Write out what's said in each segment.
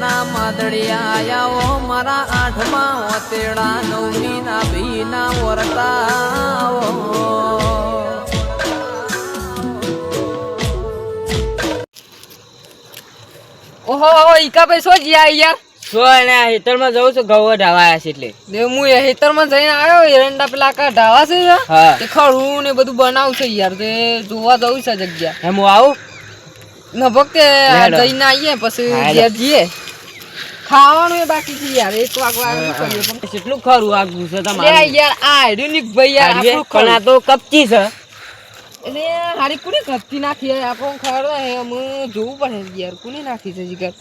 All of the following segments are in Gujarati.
ના માદળિયા આયા ઓ મારા આઠમા ઓતેડા નવમી ના ભીના વરતા ઓહો ઓહો ઈકા ભાઈ શું જ્યા યાર શું આ હેતરમાં જવું છું ઘઉં ઢાવાયા છે એટલે. ને હું એ હેતરમાં જઈને આવ્યો એરંડા પેલા કા ઢાવા છે હા. તે ખરું ને બધું બનાવું છે યાર તે જોવા જવું છે જગ્યા. એમ હું આવું? ન ભક્તે જઈને આવીએ પછી ઘેર જઈએ. ખાવાનું એ બાકી છે યાર એક વાગવા કરીએ પણ કેટલું ખરું આગવું છે તમારું? યાર આ હેડ્યું ની ભાઈ યાર આપણું પણ આ તો કપચી છે. એટલે હારી કોને કપચી નાખી આપણું ખબર હે જોવું પડે યાર કોને નાખી છે જીગર?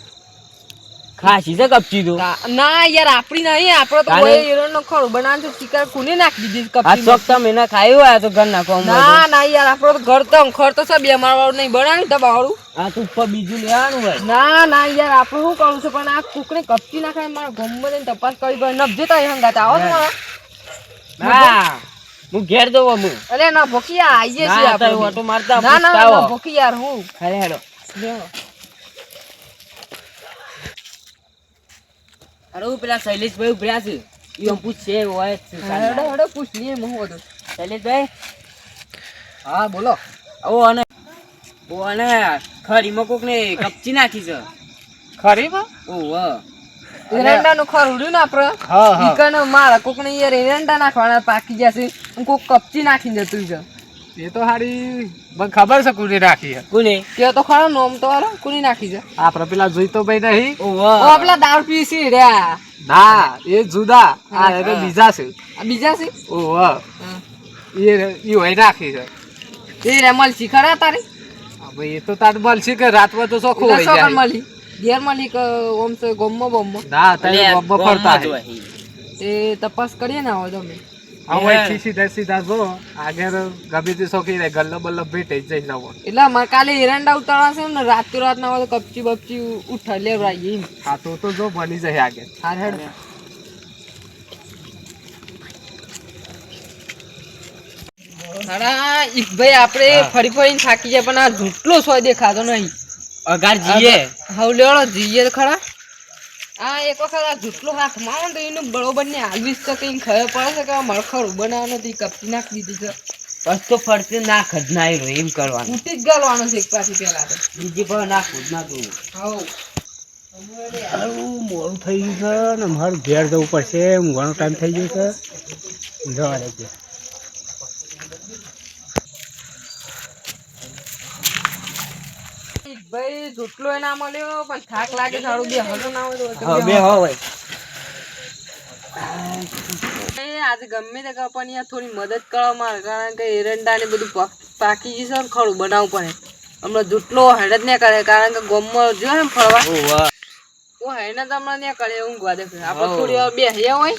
ખાસી છે કપચી તો. ના યાર આપણી નહીં આપણે તો કોઈ હોય નો ખરું બનાવ તો ચિકન કુને નાખી દીધી આ કપચી ચોક તમે ના ખાયો આ તો ઘર નાખો ના ના યાર આપણો તો ઘર તો ઘર તો સબ માળ વાળું નહીં બનાવ્યું તો વાળું આ તો ઉપર બીજું લેવાનું હોય. ના ના યાર આપણે શું કરવું છું પણ આ કુકને કપચી નાખાય મારા ગમમાં ને તપાસ કરી પડે. નબ જતા હંગાત આવો તમારા હા હું ઘેર દઉં હું અરે ના ભોકિયા આઈએ છીએ ના, આપણે. ઓટો મારતા ના ના ભોકિયાર ના હું. અરે હેડો. અરે હું પેલા શૈલેષભાઈ ઉભર્યા છે. એ આમ પૂછશે હોય છે હેડો હેડો પૂછ લઈએ હું બધું. શૈલેષભાઈ? હા બોલો. ઓ અને ઓ અને ખરીમાં કોક ને કપચી નાખી છે. ખરીમાં? ઓ વાહ એરંડા નું ખરું ને આપણે? હા હા. ઈકન મારા કોક ને યાર એરંડા નાખવાના પાકી જશે કોક કપચી નાખી જતું છે. એ તો હારી મને ખબર છે કોની નાખી છે. કુની? કે તો ખરો નોમ તો હારો કુની નાખી છે? આપડે પેલા જોઈતો ભાઈ નહીં. ઓ ઓ પેલા દારૂ પી રહ્યા. ના એ જુદા. આ એ તો બીજા છે. આ બીજા છે? ઓહ. હા. એ ઈ હોય નાખી છે. એ રેમલ ખરા તારી? હવે એ તો તાર મળશે કે રાતમાં તો ચોખ્ખો હોય જાય. મળી ઘેર મળી કે ઓમ છે ગોમમાં બોમમાં? ના તારે ગોમમાં ફરતા. એ તપાસ કરીએ ને હવે તમે. એટલે કાલે એરંડા ઉતારવા છે ને રાત રાત ના કપચી બપચી ઉઠા લેવડાવીએ હા તો તો જો બની જાય આગળ હાર હેડ હાડા ભાઈ આપણે ફરી ફરીને થાકી જાય પણ આ ઝૂટલો સોય દેખાતો નહીં. અગાર જીએ. હવે લેવડો જઈએ ખરા. આ એક વખત આ ઝૂટલો હાથમાં આવે ને તો એનું બરોબર ને હાલવીશ તો કઈ ખબર પડે છે કે આ મારે ખરું નથી કપચી નાખી દીધી છે. બસ તો ફરતે ના ના રહ્યો એમ કરવાનું. ઉઠી જ ગાલવાનું છે એક પાછી પેલા તો. બીજી પણ ના જ ના કરવું હવ મોડું થઈ ગયું છે ને મારું ઘેર જવું પડશે ઘણો ટાઈમ થઈ ગયો છે. જવા દે ભાઈ ઝૂટલો એના ના મળ્યો પણ થાક લાગે સારું બે હલો ના હોય તો બે હો ભાઈ. આજે ગમે તે કરો પણ થોડી મદદ કરો મારે કારણ કે એરંડા ને બધું પાકી જશે ને ખરું બનાવવું પડે હમણાં જૂટલો હેડ જ નહીં કરે કારણ કે ગમ જો ને ફરવા. તો હેડ જ હમણાં નહીં કરે ઊંઘવા દે આપણે થોડી વાર બેસ્યા હોય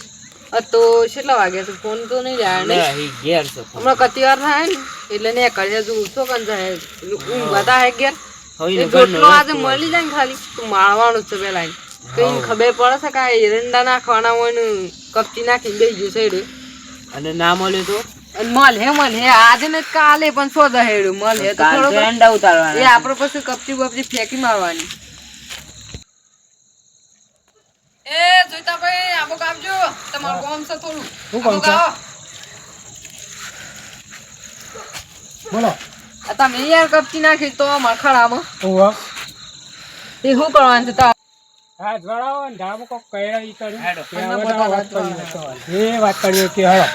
અ તો કેટલા વાગ્યા છે? ફોન તો નહીં જાય ને નહીં ઘેર છે હમણાં કતી વાર થાય ને એટલે નહીં કરે હજુ ઉઠો કન જાય ઊંઘવા તા હે ઘેર. હવે એ એનું ઘરનું જૂટલો આજે મળી જાય ને ખાલી. તો મારવાનું છે પેલા તો એને ખબર પડે છે કે એરંડા નાખવાના હોય ને કપચી નાખીને બેસી ગયું છે અને ના મળ્યું તો? અને મલ હે મલ હે આજે ને કાલે પણ સો દહેડું મલ હે તો એ આપણે પછી કપચી બપચી ફેંકી મારવાની. એ જોઈતા ભાઈ આબો કાપજો. તમારું કામ છે થોડું. શું કામ છે? બોલો. તમે યાર કપચી નાખી તો અમાર ખરામાં ઓહ એ શું કરવાનું છે તા હા જોડાવો ને ધાબો કોક કહેરા ઈ કર્યું તો. એ વાત કરીએ કે હળો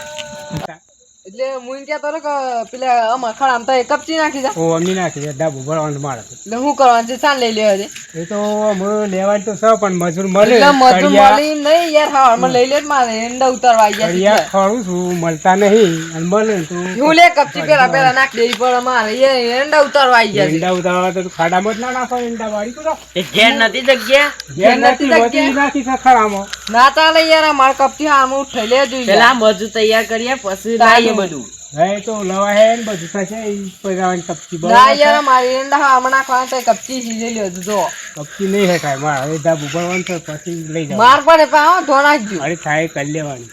એટલે હું એમ તો કે પેલા અમાર ખરામાં તો એ કપચી નાખી જા ઓ અમી નાખી દે ડાબુ ભરવાનું મારે એટલે હું કરવાનું છે ચાલ લઈ લેવા દે એ તો અમે લેવાનું તો છે પણ મજૂર મળે. એટલે મજૂર મળી નહીં યાર હા લઈ લે મારે એંડા ઉતારવા આવી ગયા ખરું છું મળતા નહીં અને મળે તો હું લે કપચી પેલા પેલા નાખી દેવી પણ મારે એ એંડા ઉતારવા આવી ગયા ઈંડા ઉતારવા તો ખાડામાં જ ના નાખો એંડા વાળી તો એ ઘેર નથી જગ્યા? ઘેર નથી નથી જગ્યા. નાખી છે ખરામાં ના ચાલે યાર આ મારે કપચી હા હું લે જોઈએ પેલા મજુ તૈયાર કરીએ પછી લાઈએ બધું. હે તો લવા હે ને બધું થશે ઈ પૈસાવાની કપચી ના યાર મારી એંડા હમણાં નાખવાના તો કપચી સીધે લ્યો જો. કપચી નહીં હે કાંઈ માર હવે દા ભરવાનું છે પછી લઈ જાવ માર પડે પા હો ધો નાખજો. અરે થાય કરી લેવાની.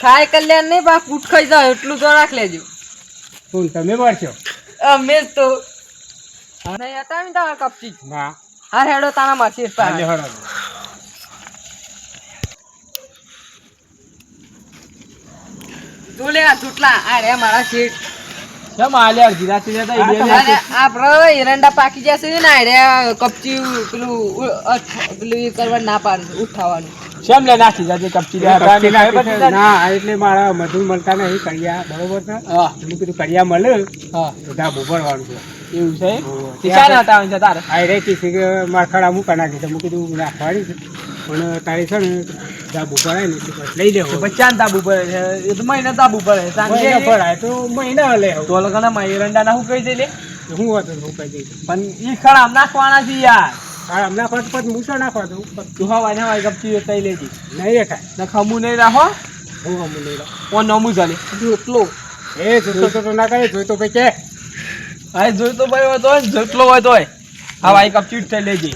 ખાય કલ્યાણ નહીં બા કૂટ ખાઈ જાવ એટલું તો રાખ લેજો. કોણ તમે મારશો? અમે તો. નહીં હતા ને તારા કપચી. ના. હા હેડો તારા માસી હાલે હળો આ ચૂંટલા. આ રે મારા શેઠ. કેમ આલ્યા જીરાતી જતા એ બે અરે આપડે એરંડા પાકી જશે ને આ રે કપચી પેલું પેલું કરવા ના પાડે ઉઠાવવાનું. શેમ લે નાખી જાજે કપચી. ના એટલે મારા મધુ મળતા નહીં કડિયા બરોબર છે? હા. મેં કડિયા મળે બધા ભૂપડવાનું છે. એવું છે? ઓહો. હતા આ રે કે મૂકા નાખી કીધું નાખવાની છે. પણ તારે છે ને દાબુ ભરાય ને લઈ લેવો. પછી તાબુ પડે છે? એ તો મહિને તાબુ પડે મહિના ભરાય તો મહિના લે તો લગન મયરંડા ના હું કહી દે લે હું હતું હું કહી દઈ પણ ઈ ખડા આમ નાખવાના છે યાર. હા હમણાં પછી પછી મૂસા નાખવા દઉં. તું હવા ને હવા કપચી તઈ લેજે. નહીં થાય ને ખમું નહીં રાખો હું. હમું નહીં રાખો. ઓ નમું ચાલે એટલો. એ જોતો તો ના કરે જોઈતો ભાઈ કે. હા જોઈતો ભાઈ હોય તો જેટલો હોય તો હા ભાઈ કપચી થઈ લેજે.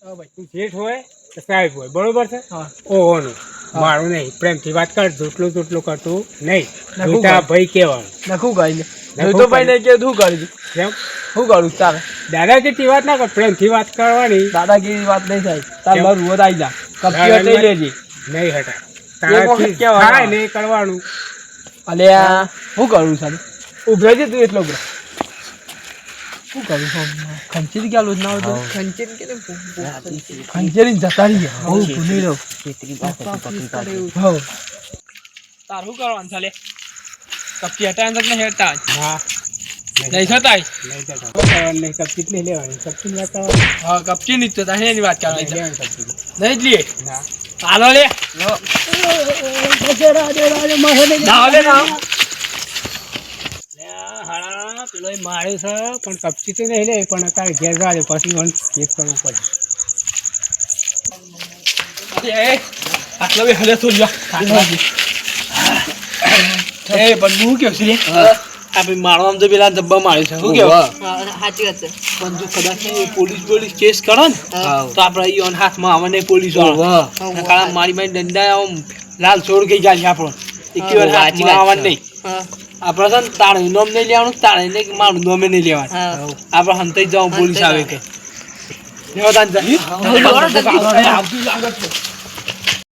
તું જેઠ હોય સાહેબ હોય બરોબર છે? ઓહોનું. મારું નહીં પ્રેમથી વાત કર જોટલું જોટલું કરતું નહીં. કરું? ભાઈ. કેવાનું નખું કરી લે નખું જોઈ તો ભાઈ. કરી. ને કે શું કરું કેમ? શું કરું તારે. દાદાગીરી વાત ના કર પ્રેમથી વાત કરવાની. દાદાગીરી વાત નહીં થાય. તાર? મારું રોજ આવી જા. કપચી લઈ લેજે. નહીં હટા તારાથી થાય નહીં કરવાનું. અલે આ શું કરું સારું ઉભરે છે તું એટલો ઉભરે શું કરું ખંચેરી ક્યાં લોજ ના હોય ખંચેર કે ખંચેરી જતા રહી ગયા બહુ ભૂલી રહ્યો તાર શું કરવાનું ચાલે કપચી હટાય તક નહીં થતાય નહીં થતા. નહીં કપચી નહીં લેવાની કપચી કરવાની હા કપચી નહીં થતા એની વાત કરવાની લેવાની. નહીં જ ના હાલો લે ના ના પેલો માર્યો છે પણ કપચી તો નહીં લે પણ અત્યારે ઘેર જાજો પછી મને કેસ કરવું પડે આટલો બી હલે થોડી જા એ પણ હું કેવું છે આપણે મારવા તો પેલા ધબ્બા માર્યો છે. શું કેવું? સાચી વાત છે. પણ જો કદાચ પોલીસ પોલીસ કેસ કરો ને તો આપણે ઈ હાથમાં આવે પોલીસવાળા. મારી મારી દંડા આમ લાલ છોડ ગઈ જાય છે આપણો. એક વાર હાથમાં આવવાનું નહીં. આપણે છે ને તાણી નોમ નહીં લેવાનું તાણી નહીં મારું નોમે નહીં લેવાનું. આપણે હંતાઈ જવું પોલીસ આવે કે.